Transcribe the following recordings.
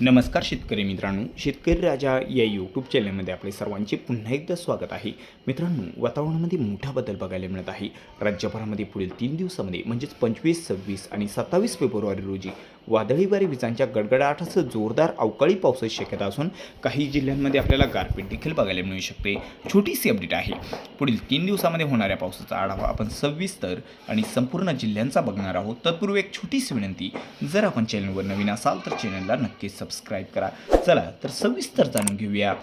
नमस्कार शेतकरी मित्रांनो शेतकरी राजा या यूट्यूब चॅनलमध्ये आपले सर्वांचे पुन्हा एकदा स्वागत आहे. मित्रांनो वातावरणामध्ये मोठा बदल बघायला मिळत आहे. राज्यभरामध्ये पुढील तीन दिवसामध्ये म्हणजेच पंचवीस सव्वीस आणि सत्तावीस फेब्रुवारी रोजी वादळी वारी विजांच्या गडगडाटासह जोरदार अवकाळी पावसाची शक्यता असून काही जिल्ह्यांमध्ये आपल्याला गारपीट देखील बघायला मिळू शकते. छोटीशी अपडेट आहे. पुढील तीन दिवसामध्ये होणाऱ्या पावसाचा आढावा आपण सविस्तर आणि संपूर्ण जिल्ह्यांचा बघणार आहोत. तत्पूर्वी एक छोटीशी विनंती जर आपण चॅनलवर नवीन असाल तर चॅनलला नक्कीच सबस्क्राईब करा. चला तर सविस्तर जाणून घेऊया.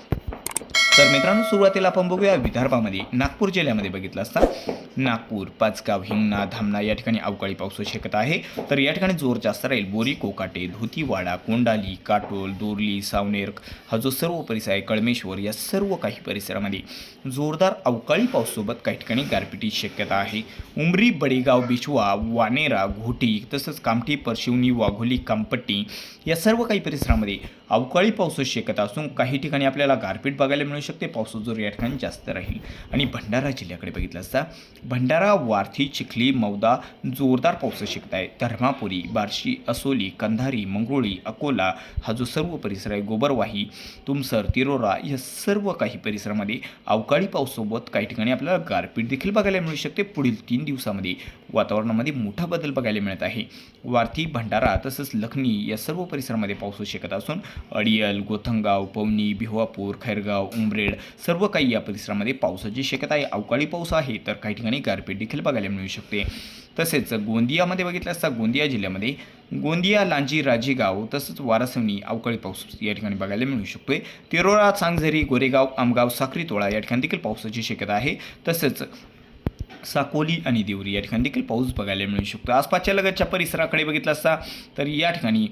तर मित्रांनो सुरुवातीला आपण बघूया विदर्भामध्ये. नागपूर जिल्ह्यामध्ये बघितलं असता नागपूर पाचगाव हिंगणा धामणा या ठिकाणी अवकाळी पावसाची शक्यता आहे. तर या ठिकाणी जोर जास्त राहील. बोरी कोकाटे धोतीवाडा कोंडाली काटोल दोरली सावनेर हा जो सर्व परिसर आहे कळमेश्वर या सर्व काही परिसरामध्ये जोरदार अवकाळी पावसासोबत काही ठिकाणी गारपिटीची शक्यता आहे. उमरी बडेगाव बिचवा वानेरा घोटी तसंच कामठी परशिवनी वाघोली कामपट्टी या सर्व काही परिसरामध्ये अवकाळी पावसाची शेकत असून काही ठिकाणी आपल्याला गारपीट बघायला मिळू शकते. पावसाचा जोर या ठिकाणी जास्त राहील. आणि भंडारा जिल्ह्याकडे बघितलं असता भंडारा वार्थी चिखली मौदा जोरदार पाऊस शक्यता आहे. धर्मापुरी बार्शी असोली कंधारी मंगरुळी अकोला हा जो सर्व परिसर आहे गोबरवाही तुमसर तिरोरा या सर्व काही परिसरामध्ये अवकाळी पावसासोबत काही ठिकाणी आपल्याला गारपीट देखील बघायला मिळू शकते. पुढील तीन दिवसामध्ये वातावरणामध्ये मोठा बदल बघायला मिळत आहे. वार्थी भंडारा तसंच लखनी या सर्व परिसरामध्ये पाऊस शक्यता असून अडियल गोथंगाव पवनी भिवापूर खैरगाव उमरेड सर्व काही या परिसरामध्ये पावसाची शक्यता आहे. अवकाळी पाऊस आहे तर काही ठिकाणी गारपीट देखील बघायला मिळू शकते. तसेच गोंदियामध्ये बघितलं असता गोंदिया जिल्ह्यामध्ये गोंदिया लांजी राजेगाव तसंच वारासवणी अवकाळी पाऊस या ठिकाणी बघायला मिळू शकतोय. तिरोरा चांगझरी गोरेगाव आमगाव साखरी तोळा या ठिकाणी देखील पावसाची शक्यता आहे. तसंच साकोली आणि देवरी या ठिकाणी देखील पाऊस बघायला मिळू शकतो. आसपासच्या लगतच्या परिसराकडे बघितला असता तर या ठिकाणी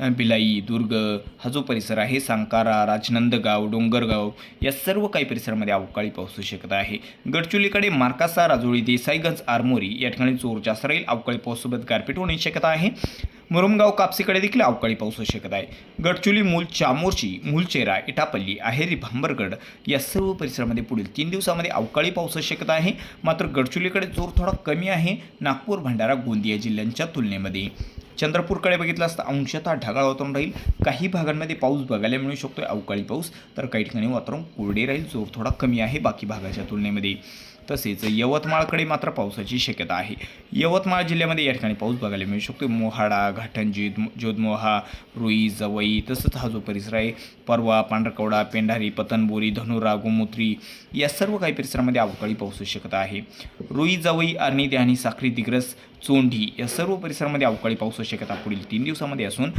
बिलाई दुर्ग हा जो परिसर आहे सांकारा राजनंदगाव डोंगरगाव या सर्व काही परिसरामध्ये अवकाळी पाऊस शक्यता आहे. गडचुलीकडे मार्कासा राजोळी देसाईगंज आरमोरी या ठिकाणी जोर जास्त राहील अवकाळी पाऊससोबत गारपीट होण्याची शक्यता आहे. मुरमगाव कापसीकडे देखील अवकाळी पाऊस होऊ शकत आहे. गडचुली मूल चामोर्ची मूलचेरा इटापल्ली आहेरी भांबरगड या सर्व परिसरामध्ये पुढील तीन दिवसामध्ये अवकाळी पावसाची शक्यता आहे. मात्र गडचुलीकडे जोर थोडा कमी आहे. नागपूर भंडारा गोंदिया जिल्ह्यांच्या तुलनेमध्ये. चंद्रपूरकडे बघितलं असता अंशतः ढगाळ वातावरण राहील. काही भागांमध्ये पाऊस बघायला मिळू शकतो अवकाळी पाऊस. तर काही ठिकाणी वातावरण कोरडे राहील. जोर थोडा कमी आहे. बाकी भागाच्या तुलनेमध्ये तसेच यवतमाळकडे मात्र पावसाची शक्यता आहे. यवतमाळ जिल्ह्यामध्ये या ठिकाणी पाऊस बघायला मिळू शकतो. मोहाडा घाटंजी जोधमोहा रुई जवई तसंच हा जो परिसर आहे परवा पांढरकवडा पेंढारी पतनबोरी धनुरा गोमूत्री या सर्व काही परिसरामध्ये अवकाळी पावसाची शक्यता आहे. रुई जवई आर्णी आणि साखरी दिग्रस चोंढी या सर्व परिसरामध्ये अवकाळी पावसाची शक्यता पुढील तीन दिवसामध्ये असून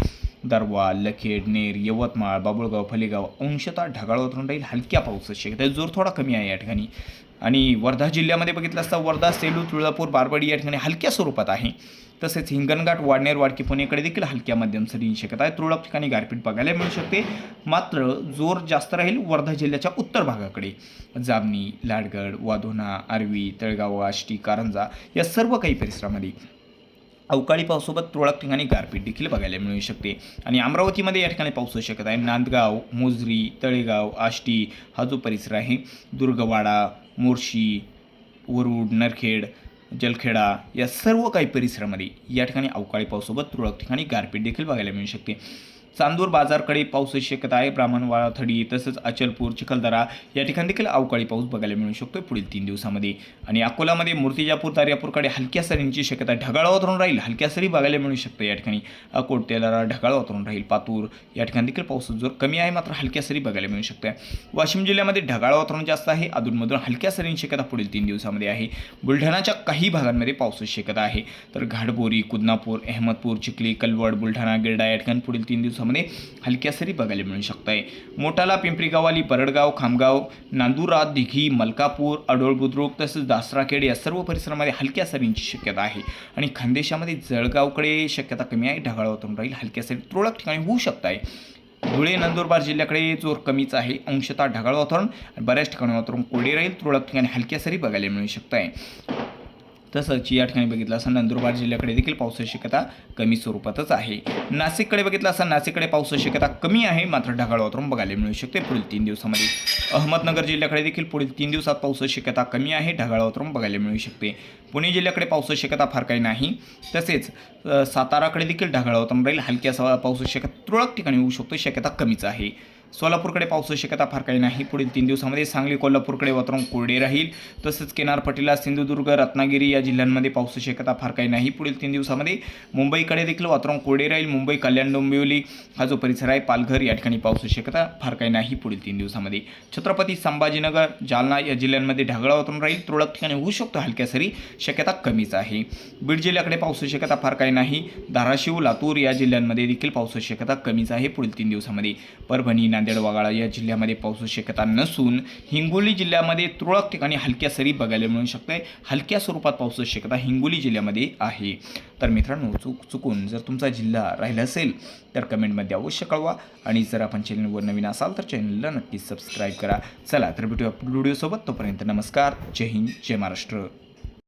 दरवा लखेड नेर यवतमाळ बाबुळगाव फलेगाव अंशतः ढगाळ वातावरण राहील. हलक्या पावसाची शक्यता जोर थोडा कमी आहे या ठिकाणी. आणि वर्धा जिल्ह्यामध्ये बघितलं असता वर्धा सेलू तुळजापूर बारबडी या ठिकाणी हलक्या स्वरूपात आहे. तसेच हिंगणघाट वाडनेर वाडकी पुणेकडे देखील हलक्या मध्यम सरींची शक्यता आहे. तुरळक ठिकाणी गारपीट बघायला मिळू शकते. मात्र जोर जास्त राहील वर्धा जिल्ह्याच्या उत्तर भागाकडे. जामनी लाडगड वाधोना आर्वी तळगाव आष्टी कारंजा या सर्व काही परिसरामध्ये. अवकाळी पावसासोबत तुरळक ठिकाणी गारपीट देखील बघायला मिळू शकते. आणि अमरावतीमध्ये या ठिकाणी पाऊस होऊ शकत आहे. नांदगाव मोजरी तळेगाव आष्टी हा जो परिसर आहे दुर्गवाडा मोर्शी वरुड नरखेड जलखेडा या सर्व काही परिसरामध्ये या ठिकाणी अवकाळी पावसासोबत तुरळक ठिकाणी गारपीट देखील बघायला मिळू शकते. चांदूर बाजारकडे पाऊसची शक्यता आहे. ब्राह्मणवाडा थडी तसंच अचलपूर चिखलदरा या ठिकाणी देखील अवकाळी पाऊस बघायला मिळू शकतो पुढील तीन दिवसामध्ये. आणि अकोलामध्ये मूर्तिजापूर दार्यापूरकडे हलक्या सरींची शक्यता ढगाळ वातावरण राहील. हलक्या सरी बघायला मिळू शकतं या ठिकाणी. अकोट तेलारा ढगाळ वातावरण राहील. पातूर या ठिकाणी देखील पाऊस जोर कमी आहे. मात्र हलक्या सरी बघायला मिळू शकते वाशिम जिल्ह्यामध्ये ढगाळ वातावरण जास्त आहे. अधूनमधून हलक्या सरींची शक्यता पुढील तीन दिवसामध्ये आहे. बुलढाणाच्या काही भागांमध्ये पावसाची शक्यता आहे. तर घाडबोरी कुदनापूर अहमदपूर चिखली कलवड बुलढाणा गिरडा या ठिकाणी पुढील तीन दिवसामध्ये हलक्या सरी बघायला मिळू शकत आहे मोठाला पिंपरी गावाली परडगाव खामगाव नांदुरा दिघी मलकापूर अडोळ बुद्रुक तसेच दासराखेड या सर्व परिसरामध्ये हलक्या सरींची शक्यता आहे. आणि खानदेशामध्ये जळगावकडे शक्यता कमी आहे ढगाळ वातावरण राहील हलक्या सरी. तुरळक ठिकाणी होऊ शकत आहे धुळे नंदुरबार जिल्ह्याकडे जोर कमीच आहे. अंशतः ढगाळ वातावरण आणि बऱ्याच ठिकाणी वातावरण कोरडे राहील. तुरळक ठिकाणी हलक्या सरी बघायला मिळू शकत आहे तसंच या ठिकाणी बघितलं असं नंदुरबार जिल्ह्याकडे देखील पावसाची शक्यता कमी स्वरूपातच आहे. नाशिककडे बघितलं असं नाशिककडे पावसाची शक्यता कमी आहे मात्र ढगाळ वातावरण बघायला मिळू शकते पुढील तीन दिवसामध्ये. अहमदनगर जिल्ह्याकडे देखील पुढील तीन दिवसात पावसाची शक्यता कमी आहे ढगाळ वातावरण बघायला मिळू शकते. पुणे जिल्ह्याकडे पावसाची शक्यता फार काही नाही. तसेच साताराकडे देखील ढगाळ वातावरण राहील. हलक्या पावसाची शक्यता तुरळक ठिकाणी होऊ शकतो शक्यता कमीच आहे. सोलापूरकडे पावसाची शक्यता फार काही नाही. पुढील तीन दिवसामध्ये सांगली कोल्हापूरकडे वातावरण कोरडे राहील. तसेच किनारपट्टीला सिंधुदुर्ग रत्नागिरी या जिल्ह्यांमध्ये पावसाची शक्यता फार काही नाही. पुढील तीन दिवसामध्ये मुंबईकडे देखील वातावरण कोरडे राहील. मुंबई कल्याण डोंबिवली हा जो परिसर आहे पालघर या ठिकाणी पावसाची शक्यता फार काही नाही. पुढील तीन दिवसामध्ये छत्रपती संभाजीनगर जालना या जिल्ह्यांमध्ये ढगाळ वातावरण राहील. तुरळक ठिकाणी होऊ शकतो हलक्या सरी शक्यता कमीच आहे. बीड जिल्ह्याकडे पावसाची शक्यता फार काही नाही. धाराशिव लातूर या जिल्ह्यांमध्ये देखील पावसाची शक्यता कमीच आहे. पुढील तीन दिवसामध्ये परभणी नांदेड वगाळा या जिल्ह्यामध्ये पावसाची शक्यता नसून हिंगोली जिल्ह्यामध्ये तुरळक ठिकाणी हलक्या सरी बघायला मिळू शकते हलक्या स्वरूपात पावसाची शक्यता हिंगोली जिल्ह्यामध्ये आहे. तर मित्रांनो चूक चुकून जर तुमचा जिल्हा राहिला असेल तर कमेंटमध्ये अवश्य कळवा. आणि जर आपण चॅनलवर नवीन असाल तर चॅनलला नक्कीच सबस्क्राईब करा. चला तर भेटूया व्हिडिओसोबत. तोपर्यंत नमस्कार. जय हिंद जय महाराष्ट्र.